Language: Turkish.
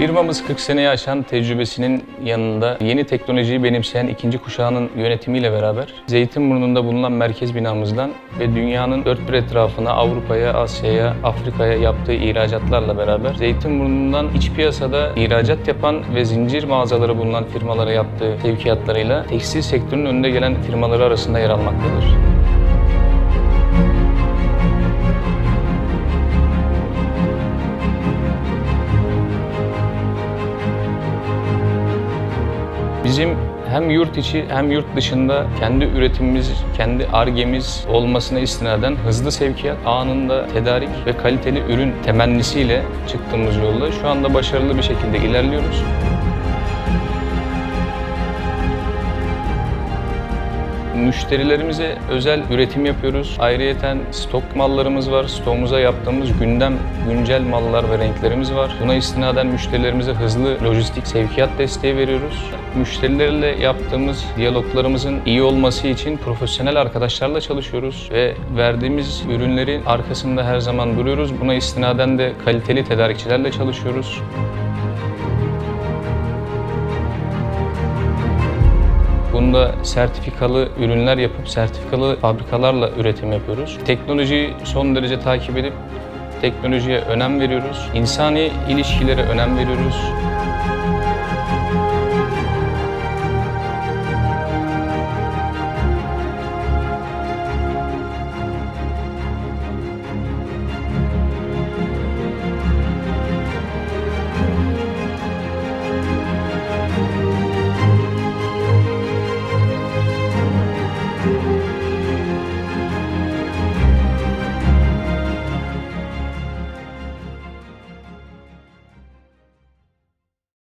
Firmamız 40 seneyi aşan tecrübesinin yanında yeni teknolojiyi benimseyen ikinci kuşağının yönetimiyle beraber Zeytinburnu'nda bulunan merkez binamızdan ve dünyanın dört bir etrafına Avrupa'ya, Asya'ya, Afrika'ya yaptığı ihracatlarla beraber Zeytinburnu'ndan iç piyasada ihracat yapan ve zincir mağazaları bulunan firmalara yaptığı sevkiyatlarıyla tekstil sektörünün önde gelen firmaları arasında yer almaktadır. Bizim hem yurt içi hem yurt dışında kendi üretimimiz, kendi argemiz olmasına istinaden hızlı sevkiyat, anında tedarik ve kaliteli ürün temennisiyle çıktığımız yolda şu anda başarılı bir şekilde ilerliyoruz. Müşterilerimize özel üretim yapıyoruz. Ayrıyeten stok mallarımız var. Stoğumuza yaptığımız gündem güncel mallar ve renklerimiz var. Buna istinaden müşterilerimize hızlı lojistik sevkiyat desteği veriyoruz. Müşterilerle yaptığımız diyaloglarımızın iyi olması için profesyonel arkadaşlarla çalışıyoruz ve verdiğimiz ürünlerin arkasında her zaman duruyoruz. Buna istinaden de kaliteli tedarikçilerle çalışıyoruz. Bunda sertifikalı ürünler yapıp sertifikalı fabrikalarla üretim yapıyoruz. Teknolojiyi son derece takip edip teknolojiye önem veriyoruz. İnsani ilişkilere önem veriyoruz.